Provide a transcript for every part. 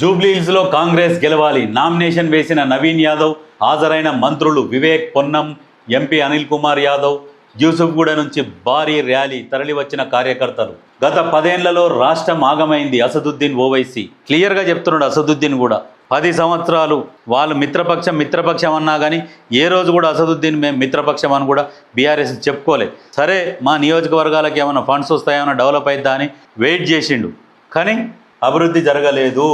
జూబ్లీహిల్స్లో కాంగ్రెస్ గెలవాలి. నామినేషన్ వేసిన నవీన్ యాదవ్ హాజరైన మంత్రులు వివేక్ పొన్నం ఎంపీ అనిల్ కుమార్ యాదవ్ యూసుఫ్గూడ నుంచి భారీ ర్యాలీ తరలివచ్చిన కార్యకర్తలు. గత పదేళ్ళలో రాష్ట్రం ఆగమైంది అసదుద్దీన్ ఓవైసీ. క్లియర్గా చెప్తున్నాడు అసదుద్దీన్ కూడా. పది సంవత్సరాలు వాళ్ళు మిత్రపక్షం మిత్రపక్షం అన్నా కానీ ఏ రోజు కూడా అసదుద్దీన్ మేము మిత్రపక్షం అని కూడా బీఆర్ఎస్ చెప్పుకోలే సరే మా నియోజకవర్గాలకు ఏమైనా ఫండ్స్ వస్తాయేమైనా డెవలప్ అవుతా అని వెయిట్ చేసిండు. కానీ అభివృద్ధి జరగలేదు.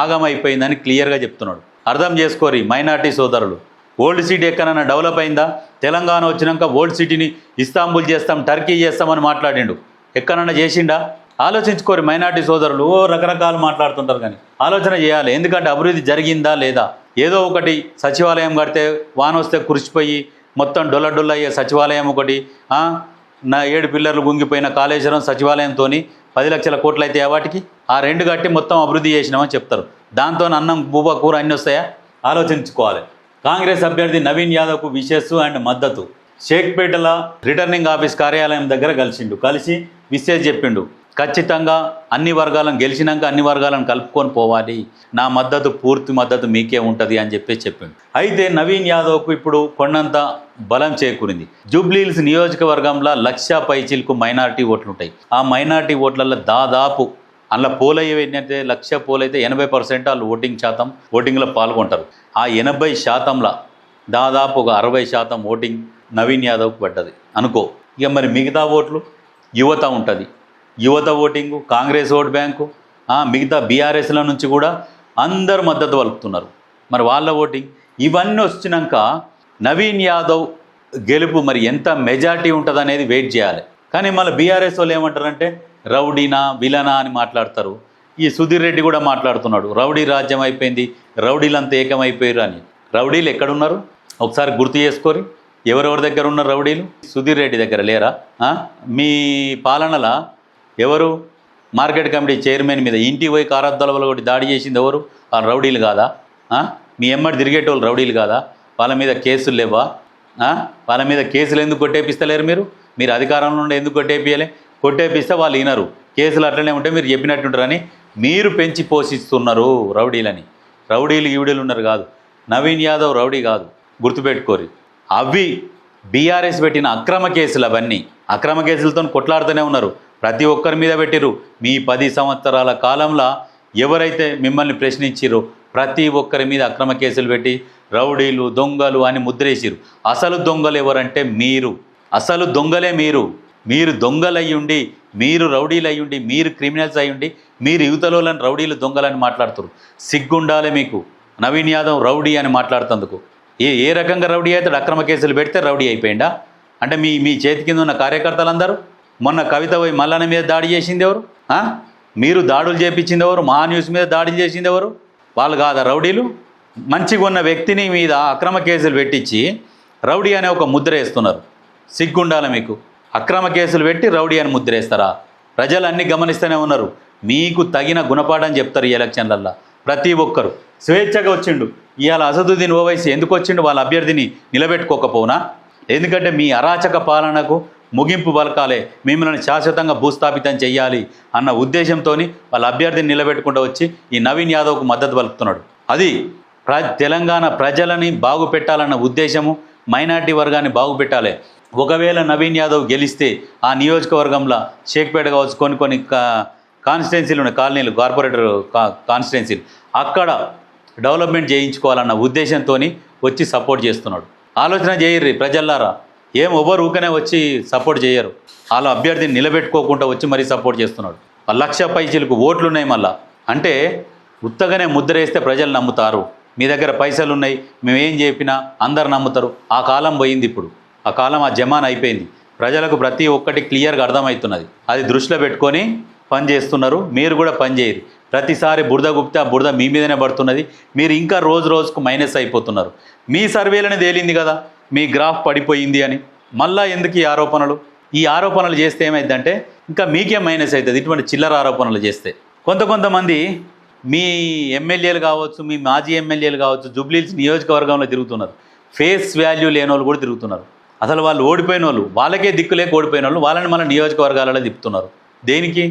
ఆగమైపోయిందని క్లియర్గా చెప్తున్నాడు. అర్థం చేసుకోరి మైనార్టీ సోదరులు. ఓల్డ్ సిటీ ఎక్కడైనా డెవలప్ అయిందా? తెలంగాణ వచ్చినాక ఓల్డ్ సిటీని ఇస్తాంబుల్ చేస్తాం టర్కీ చేస్తామని మాట్లాడిండు. ఎక్కడన్నా చేసిండా? ఆలోచించుకోరు మైనార్టీ సోదరులు ఓ రకరకాలు మాట్లాడుతుంటారు కానీ ఆలోచన చేయాలి. ఎందుకంటే అభివృద్ధి జరిగిందా లేదా? ఏదో ఒకటి సచివాలయం కడితే వాన వస్తే కురిసిపోయి మొత్తం డొల్ల డొల్ల అయ్యే సచివాలయం ఒకటి నా ఏడు పిల్లర్లు గుంగిపోయిన కాళేశ్వరం సచివాలయంతో పది లక్షల కోట్లు అయితే వాటికి? ఆ రెండు కట్టి మొత్తం అభివృద్ధి చేసినామని చెప్తారు. దాంతో అన్నం బూబ కూర అన్నీ వస్తాయా? ఆలోచించుకోవాలి. కాంగ్రెస్ అభ్యర్థి నవీన్ యాదవ్కు విషెస్ అండ్ మద్దతు. షేక్పేటల రిటర్నింగ్ ఆఫీస్ కార్యాలయం దగ్గర కలిసిండు. కలిసి విషెస్ చెప్పిండు. ఖచ్చితంగా అన్ని వర్గాలను గెలిచినాక అన్ని వర్గాలను కలుపుకొని పోవాలి. నా మద్దతు పూర్తి మద్దతు మీకే ఉంటుంది అని చెప్పి చెప్పింది. అయితే నవీన్ యాదవ్కు ఇప్పుడు కొండంత బలం చేకూరింది. జూబ్లీహిల్స్ నియోజకవర్గంలో లక్ష పైచిల్కు మైనారిటీ ఓట్లు ఉంటాయి ఆ మైనారిటీ ఓట్లలో దాదాపు అందులో పోల్ అయ్యేంటంటే లక్ష పోల్ అయితే ఎనభై పర్సెంట్ వాళ్ళు ఓటింగ్ శాతం ఓటింగ్లో పాల్గొంటారు. ఆ ఎనభై శాతంలో దాదాపు ఒక అరవై శాతం ఓటింగ్ నవీన్ యాదవ్కి పడ్డది. అనుకో. ఇక మరి మిగతా ఓట్లు యువత ఉంటుంది. యువత ఓటింగు కాంగ్రెస్ ఓట్ బ్యాంకు మిగతా బీఆర్ఎస్ల నుంచి కూడా అందరు మద్దతు పలుకుతున్నారు. మరి వాళ్ళ ఓటింగ్. ఇవన్నీ వచ్చినాక నవీన్ యాదవ్ గెలుపు మరి ఎంత మెజార్టీ ఉంటుంది అనేది వెయిట్ చేయాలి. కానీ మళ్ళీ బీఆర్ఎస్ వాళ్ళు ఏమంటారంటే రౌడీనా విలనా అని మాట్లాడతారు. ఈ సుధీర్ రెడ్డి కూడా మాట్లాడుతున్నాడు రౌడీ రాజ్యం అయిపోయింది రౌడీలంతా ఏకమైపోయారు అని. రౌడీలు ఎక్కడున్నారు? ఒకసారి గుర్తు చేసుకోరి. ఎవరెవరి దగ్గర ఉన్న రౌడీలు? సుధీర్ రెడ్డి దగ్గర లేరా? మీ పాలనలా ఎవరు? మార్కెట్ కమిటీ చైర్మన్ మీద ఇంటి పోయి కారద్దాల వల్ల ఒకటి దాడి చేసింది ఎవరు? వాళ్ళ రౌడీలు కాదా? మీ ఎమ్మడి తిరిగేటోళ్ళు రౌడీలు కాదా? వాళ్ళ మీద కేసులు లేవా? వాళ్ళ మీద కేసులు ఎందుకు కొట్టేపిస్తలేరు మీరు? మీరు అధికారంలో ఉండి ఎందుకు కొట్టేపియలే కొట్టేపిస్తే వాళ్ళు వినరు కేసులు అట్లనే ఉంటే మీరు చెప్పినట్టుంటారని మీరు పెంచి పోషిస్తున్నారు రౌడీలని. రౌడీలు ఈవిడీలు ఉన్నారు కాదు. నవీన్ యాదవ్ రౌడీ కాదు. గుర్తుపెట్టుకోరి. అవి బీఆర్ఎస్ పెట్టిన అక్రమ కేసులు అవన్నీ. అక్రమ కేసులతో కొట్లాడుతూనే ఉన్నారు. ప్రతి ఒక్కరి మీద పెట్టిరు మీ పది సంవత్సరాల కాలంలో ఎవరైతే మిమ్మల్ని ప్రశ్నించిరో ప్రతి ఒక్కరి మీద అక్రమ కేసులు పెట్టి రౌడీలు దొంగలు అని ముద్రేసిరు అసలు దొంగలు ఎవరంటే మీరు. అసలు దొంగలే మీరు. మీరు దొంగలయ్యుండి మీరు రౌడీలు అయ్యుండి మీరు క్రిమినల్స్ అయ్యుండి మీరు యువతలోని రౌడీలు దొంగలని మాట్లాడుతారు సిగ్గుండాలి మీకు. నవీన్ యాదవ్ రౌడీ అని మాట్లాడుతందుకు. ఏ ఏ రకంగా రౌడీ అవుతాడు? అక్రమ కేసులు పెడితే రౌడీ అయిపోయిందా అంటే మీ మీ చేతి కింద ఉన్న కార్యకర్తలందరూ? మొన్న కవిత పోయి మల్లన్న మీద దాడి చేసింది ఎవరు? మీరు దాడులు చేపించింది ఎవరు? మహా న్యూస్ మీద దాడులు చేసింది ఎవరు? వాళ్ళు కాదా రౌడీలు? మంచిగా ఉన్న వ్యక్తిని మీద అక్రమ కేసులు పెట్టించి రౌడీ అనే ఒక ముద్ర వేస్తున్నారు. సిగ్గుండాలి మీకు? అక్రమ కేసులు పెట్టి రౌడీ అని ముద్ర వేస్తారా? ప్రజలు అన్ని గమనిస్తూనే ఉన్నారు. మీకు తగిన గుణపాఠం చెప్తారు ఈ ఎలక్షన్లల్లో. ప్రతి ఒక్కరు. స్వేచ్ఛగా వచ్చిండు. ఇవాళ అసదుద్దీన్ ఓవైసీ ఎందుకు వచ్చిండు? వాళ్ళ అభ్యర్థిని నిలబెట్టుకోకపోనా? ఎందుకంటే మీ అరాచక పాలనకు ముగింపు బలకాలే మిమ్మల్ని శాశ్వతంగా భూస్థాపితం చేయాలి అన్న ఉద్దేశంతో వాళ్ళ అభ్యర్థిని నిలబెట్టుకుంటూ వచ్చి ఈ నవీన్ యాదవ్కు మద్దతు పలుకుతున్నాడు. అది ప్ర తెలంగాణ ప్రజలని బాగు పెట్టాలన్న ఉద్దేశము మైనార్టీ వర్గాన్ని బాగుపెట్టాలే. ఒకవేళ నవీన్ యాదవ్ గెలిస్తే ఆ నియోజకవర్గంలో షేక్పేట కావచ్చు కొన్ని కొన్ని కా- కాన్స్టిట్యున్సీలు ఉన్నాయి. కాలనీలు కార్పొరేటర్ కా కాన్స్టిట్యున్సీలు. అక్కడ డెవలప్మెంట్ చేయించుకోవాలన్న ఉద్దేశంతో వచ్చి సపోర్ట్ చేస్తున్నాడు. ఆలోచన చేయర్రి ప్రజల్లారా. ఏం ఎవరు ఊకనే వచ్చి సపోర్ట్ చేయరు. వాళ్ళ అభ్యర్థిని నిలబెట్టుకోకుండా వచ్చి మరీ సపోర్ట్ చేస్తున్నాడు. ఆ లక్ష పైచీలకు ఓట్లు ఉన్నాయి మళ్ళా. అంటే ఉత్తగానే ముద్ర వేస్తే ప్రజలు నమ్ముతారు. మీ దగ్గర పైసలు ఉన్నాయి మేము ఏం చెప్పినా అందరు నమ్ముతారు. ఆ కాలం పోయింది ఇప్పుడు. ఆ కాలం ఆ జమాన్ అయిపోయింది. ప్రజలకు ప్రతి ఒక్కటి క్లియర్గా అర్థమవుతున్నది. అది దృష్టిలో పెట్టుకొని పని చేస్తున్నారు. మీరు కూడా పని చేయరు. ప్రతిసారి బురద గుప్తే ఆ బురద మీ మీదనే పడుతున్నది. మీరు ఇంకా రోజు రోజుకు మైనస్ అయిపోతున్నారు. మీ సర్వేలోనే తేలింది కదా. మీ గ్రాఫ్ పడిపోయింది అని. మళ్ళా ఎందుకు ఈ ఆరోపణలు? ఈ ఆరోపణలు చేస్తే ఏమైందంటే ఇంకా మీకే మైనస్ అవుతుంది ఇటువంటి చిల్లర ఆరోపణలు చేస్తే. కొంత కొంతమంది మీ ఎమ్మెల్యేలు కావచ్చు మీ మాజీ ఎమ్మెల్యేలు కావచ్చు జుబ్లీల్స్ నియోజకవర్గంలో తిరుగుతున్నారు. ఫేస్ వాల్యూ లేని వాళ్ళు కూడా తిరుగుతున్నారు. అసలు వాళ్ళు ఓడిపోయిన వాళ్ళు వాళ్ళకే దిక్కు లేక ఓడిపోయిన వాళ్ళు వాళ్ళని మన నియోజకవర్గాలలో తిప్పుతున్నారు. దేనికి?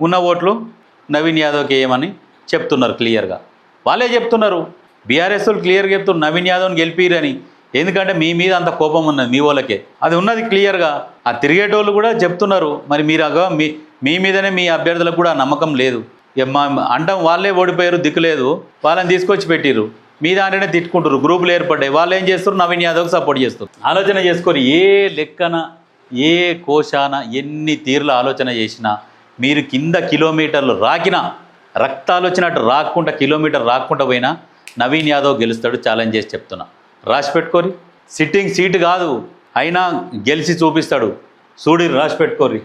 ఉన్న ఓట్లు నవీన్ యాదవ్కి వేయమని చెప్తున్నారు క్లియర్గా. వాళ్ళే చెప్తున్నారు. బీఆర్ఎస్ వాళ్ళు క్లియర్గా చెప్తున్నారు నవీన్ యాదవ్ని గెలిపిరని. ఎందుకంటే మీ మీద అంత కోపం ఉన్నది మీ వాళ్ళకే. అది ఉన్నది క్లియర్గా. ఆ తిరిగేటోళ్ళు కూడా చెప్తున్నారు. మరి మీరు మీ మీ మీదనే మీ అభ్యర్థులకు కూడా నమ్మకం లేదు. మా అంటాం వాళ్ళే ఓడిపోయారు దిక్కులేదు వాళ్ళని తీసుకొచ్చి పెట్టిర్రు. మీ దాంట్లోనే తిట్టుకుంటారు గ్రూపులు ఏర్పడ్డాయి. వాళ్ళు ఏం చేస్తారు నవీన్ యాదవ్కి సపోర్ట్ చేస్తారు ఆలోచన చేసుకొని ఏ లెక్కన ఏ కోశాన ఎన్ని తీర్ల ఆలోచన చేసినా మీరు కింద కిలోమీటర్లు రాకినా రక్తాలు వచ్చినట్టు రాకుండా కిలోమీటర్ రాకుండా పోయినా నవీన్ యాదవ్ గెలుస్తాడు ఛాలెంజ్ చేసి చెప్తున్నా. రాసి పెట్టుకోరి సిట్టింగ్ సీటు కాదు అయినా గెలిచి చూపిస్తాడు. సూడిని రాసి పెట్టుకోరి